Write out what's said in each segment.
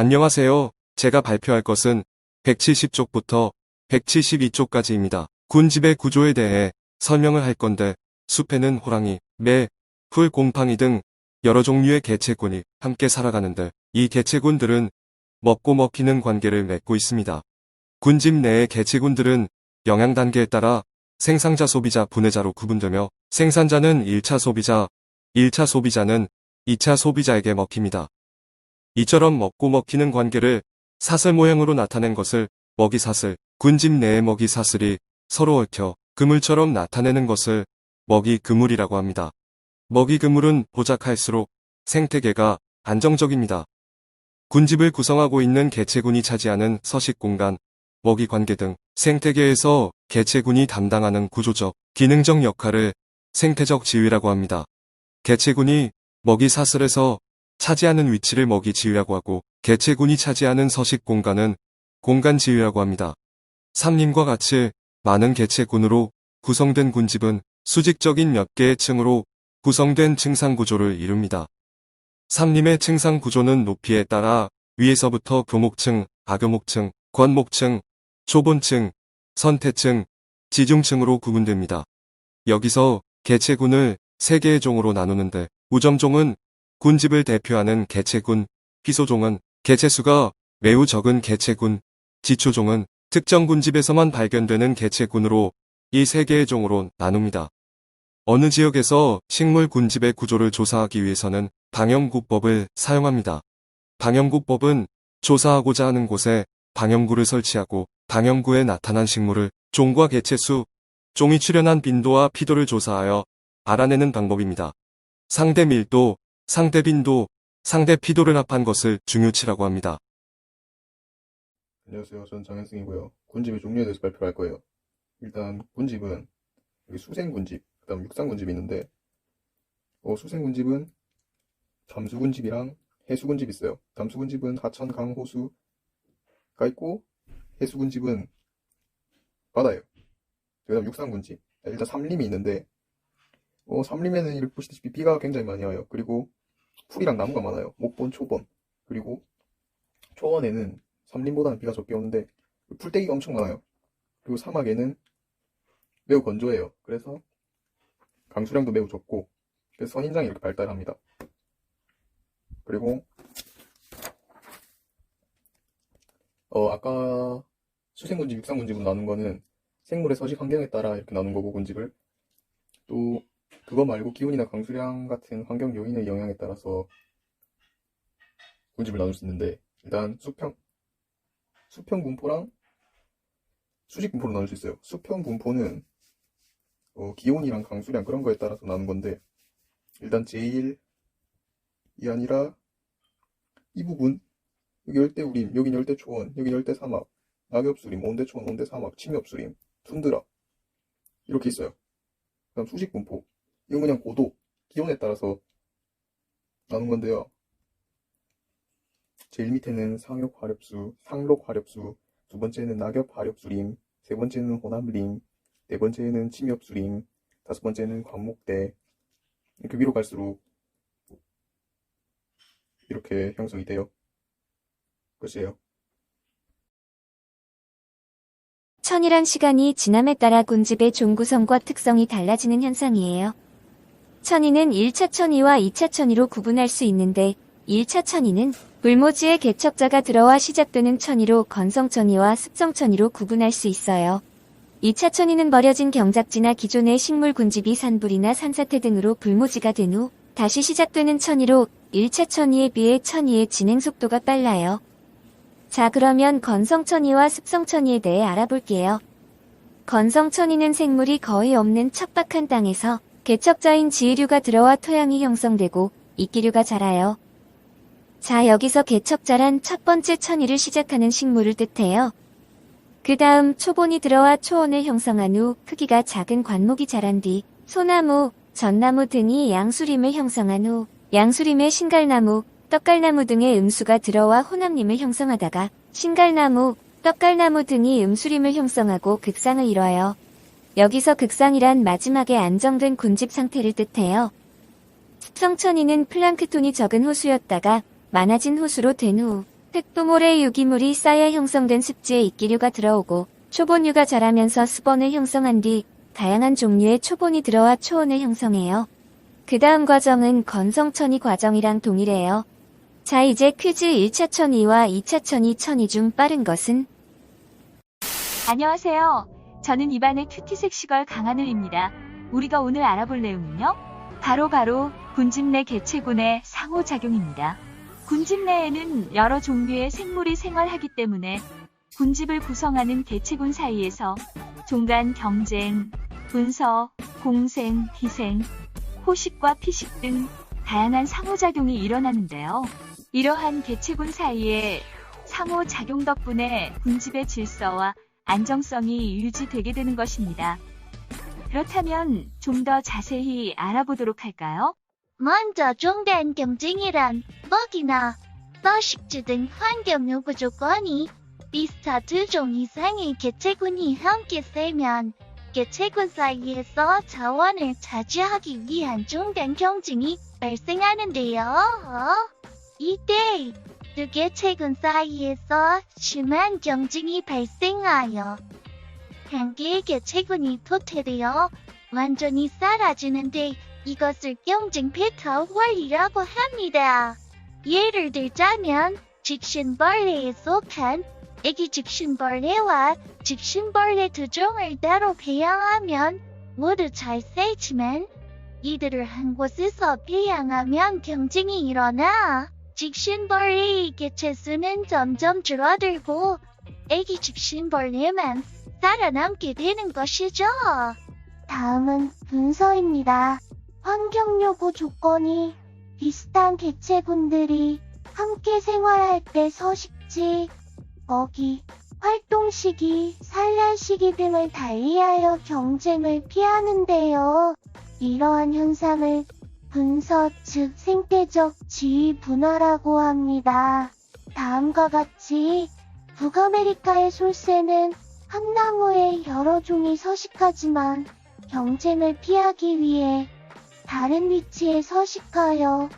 안녕하세요. 제가 발표할 것은 170쪽부터 172쪽까지입니다. 군집의 구조에 대해 설명을 할 건데 숲에는 호랑이, 매, 풀, 곰팡이 등 여러 종류의 개체군이 함께 살아가는데 이 개체군들은 먹고 먹히는 관계를 맺고 있습니다. 군집 내의 개체군들은 영양 단계에 따라 생산자 소비자 분해자로 구분되며 생산자는 1차 소비자, 1차 소비자는 2차 소비자에게 먹힙니다. 이처럼 먹고 먹히는 관계를 사슬 모양으로 나타낸 것을 먹이사슬, 군집 내의 먹이사슬이 서로 얽혀 그물처럼 나타내는 것을 먹이그물이라고 합니다. 먹이그물은 보작할수록 생태계가 안정적입니다. 군집을 구성하고 있는 개체군이 차지하는 서식 공간, 먹이 관계 등 생태계에서 개체군이 담당하는 구조적, 기능적 역할을 생태적 지위라고 합니다. 개체군이 먹이 사슬에서 차지하는 위치를 먹이 지위라고 하고 개체군이 차지하는 서식 공간은 공간 지위라고 합니다. 삼림과 같이 많은 개체군으로 구성된 군집은 수직적인 몇 개의 층으로 구성된 층상 구조를 이룹니다. 삼림의 층상 구조는 높이에 따라 위에서부터 교목층, 아교목층, 권목층, 초본층, 선태층, 지중층으로 구분됩니다. 여기서 개체군을 세 개의 종으로 나누는데 우점종은 군집을 대표하는 개체군, 희소종은 개체수가 매우 적은 개체군, 지초종은 특정 군집에서만 발견되는 개체군으로 이 세 개의 종으로 나눕니다. 어느 지역에서 식물 군집의 구조를 조사하기 위해서는 방영구법을 사용합니다. 방영구법은 조사하고자 하는 곳에 방영구를 설치하고 방영구에 나타난 식물을 종과 개체수, 종이 출현한 빈도와 피도를 조사하여 알아내는 방법입니다. 상대 밀도, 상대 빈도, 상대 피도를 합한 것을 중요치라고 합니다. 안녕하세요. 저는 장현승이고요. 군집의 종류에 대해서 발표할 거예요. 일단 군집은 여기 수생군집, 그 다음 육상군집이 있는데 어, 수생군집은 담수군집이랑 해수군집이 있어요. 담수군집은 하천, 강, 호수가 있고 해수군집은 바다예요. 그 다음 육상군집. 일단 삼림이 있는데 어, 삼림에는 이렇게 보시다시피 비가 굉장히 많이 와요. 그리고 풀이랑 나무가 많아요. 목본, 초본. 그리고 초원에는 삼림보다는 비가 적게 오는데 풀떼기가 엄청 많아요. 그리고 사막에는 매우 건조해요. 그래서 강수량도 매우 적고 그래서 선인장이 이렇게 발달합니다. 그리고 어 아까 수생군집, 육상군집으로 나눈 거는 생물의 서식 환경에 따라 이렇게 나눈 거고 군집을 또 그거 말고 기온이나 강수량 같은 환경 요인의 영향에 따라서 군집을 나눌 수 있는데 일단 수평 수평 분포랑 수직 분포로 나눌 수 있어요. 수평 분포는 어, 기온이랑 강수량 그런 거에 따라서 나눈 건데 일단 제일 이 아니라 이 부분 여기 열대 우림, 여기 열대 초원, 여기 열대 사막, 낙엽 수림, 온대 초원, 온대 사막, 침엽 수림, 툰드라 이렇게 있어요. 그다음 수직 분포 이건 그냥 고도, 기온에 따라서 나눈 건데요. 제일 밑에는 상욕 화렵수, 상록 화렵수, 두 번째는 낙엽 화렵수림, 세 번째는 호남림, 네 번째는 침엽수림, 다섯 번째는 관목대. 이렇게 위로 갈수록 이렇게 형성이 돼요. 끝이에요. 천이란 시간이 지남에 따라 군집의 종구성과 특성이 달라지는 현상이에요. 천이는 1차 천이와 2차 천이로 구분할 수 있는데 1차 천이는 불모지의 개척자가 들어와 시작되는 천이로 건성 천이와 습성 천이로 구분할 수 있어요. 2차 천이는 버려진 경작지나 기존의 식물 군집이 산불이나 산사태 등으로 불모지가 된 후 다시 시작되는 천이로 1차 천이에 비해 천이의 진행 속도가 빨라요. 자 그러면 건성 천이와 습성 천이에 대해 알아볼게요. 건성 천이는 생물이 거의 없는 척박한 땅에서 개척자인 지혜류가 들어와 토양이 형성되고 이끼류가 자라요. 자 여기서 개척자란 첫 번째 천이를 시작하는 식물을 뜻해요. 그 다음 초본이 들어와 초원을 형성한 후 크기가 작은 관목이 자란 뒤 소나무, 전나무 등이 양수림을 형성한 후 양수림의 신갈나무, 떡갈나무 등의 음수가 들어와 호남림을 형성하다가 신갈나무, 떡갈나무 등이 음수림을 형성하고 극상을 이뤄요. 여기서 극상이란 마지막에 안정된 군집 상태를 뜻해요. 습성천이는 플랑크톤이 적은 호수였다가 많아진 호수로 된후 흙두모래 유기물이 쌓여 형성된 습지에 이끼류가 들어오고 초본류가 자라면서 수본을 형성한 뒤 다양한 종류의 초본이 들어와 초원을 형성해요. 그 다음 과정은 건성천이 과정이랑 동일해요. 자 이제 퀴즈 1차 천이와 2차 천이 천이 중 빠른 것은? 안녕하세요. 저는 입안의 큐티색 시걸 강하늘입니다. 우리가 오늘 알아볼 내용은요. 바로 바로 군집 내 개체군의 상호작용입니다. 군집 내에는 여러 종류의 생물이 생활하기 때문에 군집을 구성하는 개체군 사이에서 종간 경쟁, 분서, 공생, 희생, 호식과 피식 등 다양한 상호작용이 일어나는데요. 이러한 개체군 사이에 상호작용 덕분에 군집의 질서와 안정성이 유지되게 되는 것입니다. 그렇다면 좀 더 자세히 알아보도록 할까요? 먼저 종단 경쟁이란 먹이나 서식지 등 환경 요구 조건이 비슷한 두 종 이상의 개체군이 함께 살면 개체군 사이에서 자원을 차지하기 위한 종단 경쟁이 발생하는데요. 이때 두 개체군 사이에서 심한 경쟁이 발생하여 한 개의 개체군이 도태되어 완전히 사라지는데 이것을 경쟁 배타 원리라고 합니다. 예를 들자면 직신벌레에 속한 애기 직신벌레와 직신벌레 두 종을 따로 배양하면 모두 잘 살지만 이들을 한 곳에서 배양하면 경쟁이 일어나 직신벌레의 개체수는 점점 줄어들고 애기 직신벌레만 살아남게 되는 것이죠. 다음은 분서입니다. 환경 요구 조건이 비슷한 개체군들이 함께 생활할 때 서식지, 먹이, 활동 시기, 산란 시기 등을 달리하여 경쟁을 피하는데요. 이러한 현상을 분서 즉 생태적 지위 분화라고 합니다. 다음과 같이 북아메리카의 솔새는 한 나무에 여러 종이 서식하지만 경쟁을 피하기 위해 다른 위치에 서식하여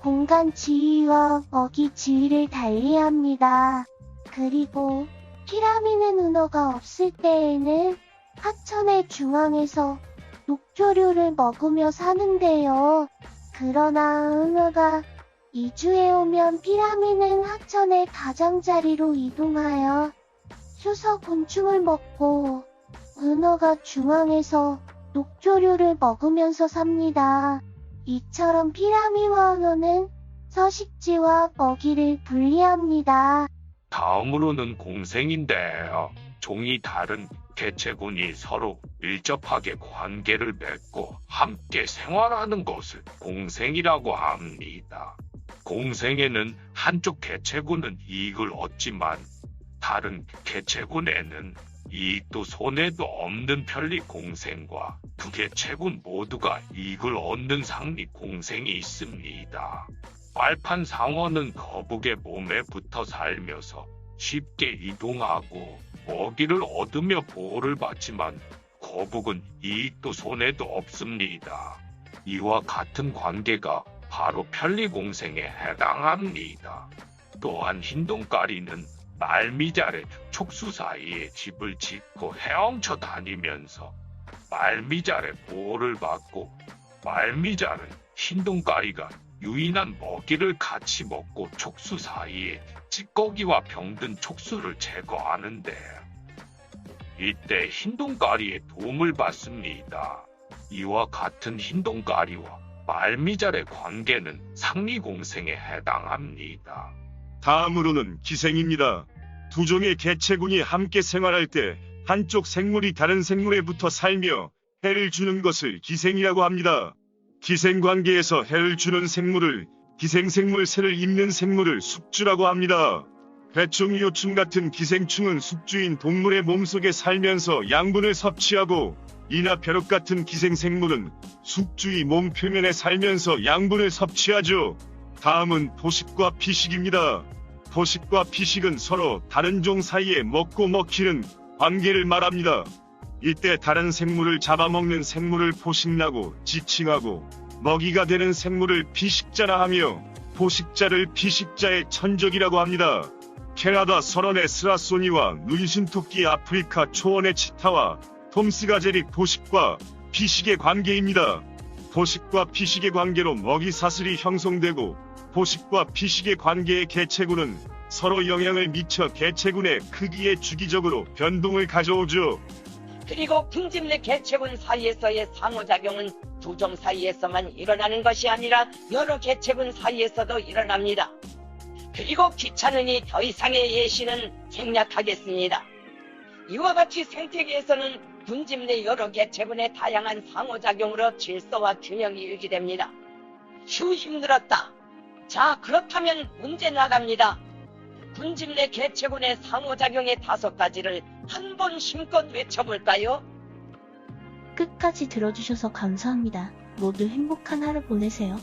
공간 지위와 먹이 지위를 달리합니다. 그리고 피라미는 은어가 없을 때에는 하천의 중앙에서 녹조류를 먹으며 사는데요. 그러나 은어가 이주해 오면 피라미는 하천의 가장자리로 이동하여 수서 곤충을 먹고 은어가 중앙에서 녹조류를 먹으면서 삽니다. 이처럼 피라미와 은어는 서식지와 먹이를 분리합니다. 다음으로는 공생인데요. 종이 다른 개체군이 서로 밀접하게 관계를 맺고 함께 생활하는 것을 공생이라고 합니다. 공생에는 한쪽 개체군은 이익을 얻지만 다른 개체군에는 이익도 손해도 없는 편리 공생과 두 개체군 모두가 이익을 얻는 상리 공생이 있습니다. 빨판 상어는 거북의 몸에 붙어 살면서 쉽게 이동하고 먹이를 얻으며 보호를 받지만 거북은 이익도 손해도 없습니다. 이와 같은 관계가 바로 편리공생에 해당합니다. 또한 흰동가리는 말미잘의 촉수 사이에 집을 짓고 헤엄쳐 다니면서 말미잘의 보호를 받고 말미잘은 흰동가리가 유인한 먹이를 같이 먹고 촉수 사이에 찌꺼기와 병든 촉수를 제거하는데 이때 흰동가리의 도움을 받습니다. 이와 같은 흰동가리와 말미잘의 관계는 상리공생에 해당합니다. 다음으로는 기생입니다. 두 종의 개체군이 함께 생활할 때 한쪽 생물이 다른 생물에 붙어 살며 해를 주는 것을 기생이라고 합니다. 기생 관계에서 해를 주는 생물을 기생생물 새를 입는 생물을 숙주라고 합니다. 배충 요충 같은 기생충은 숙주인 동물의 몸속에 살면서 양분을 섭취하고 이나 벼룩 같은 기생생물은 숙주의 몸 표면에 살면서 양분을 섭취하죠. 다음은 포식과 피식입니다. 포식과 피식은 서로 다른 종 사이에 먹고 먹히는 관계를 말합니다. 이때 다른 생물을 잡아먹는 생물을 포식나고 지칭하고 먹이가 되는 생물을 피식자라 하며 포식자를 피식자의 천적이라고 합니다. 캐나다 선원의 스라소니와 누이신토끼 아프리카 초원의 치타와 톰스가제리 포식과 피식의 관계입니다. 포식과 피식의 관계로 먹이 사슬이 형성되고 포식과 피식의 관계의 개체군은 서로 영향을 미쳐 개체군의 크기에 주기적으로 변동을 가져오죠. 그리고 군집 내 개체군 사이에서의 상호작용은 두 종 사이에서만 일어나는 것이 아니라 여러 개체군 사이에서도 일어납니다. 그리고 귀찮으니 더 이상의 예시는 생략하겠습니다. 이와 같이 생태계에서는 군집 내 여러 개체군의 다양한 상호작용으로 질서와 균형이 유지됩니다. 휴 힘들었다. 자 그렇다면 문제 나갑니다. 군집 내 개체군의 상호작용의 다섯 가지를 한 번 힘껏 외쳐볼까요? 끝까지 들어주셔서 감사합니다. 모두 행복한 하루 보내세요.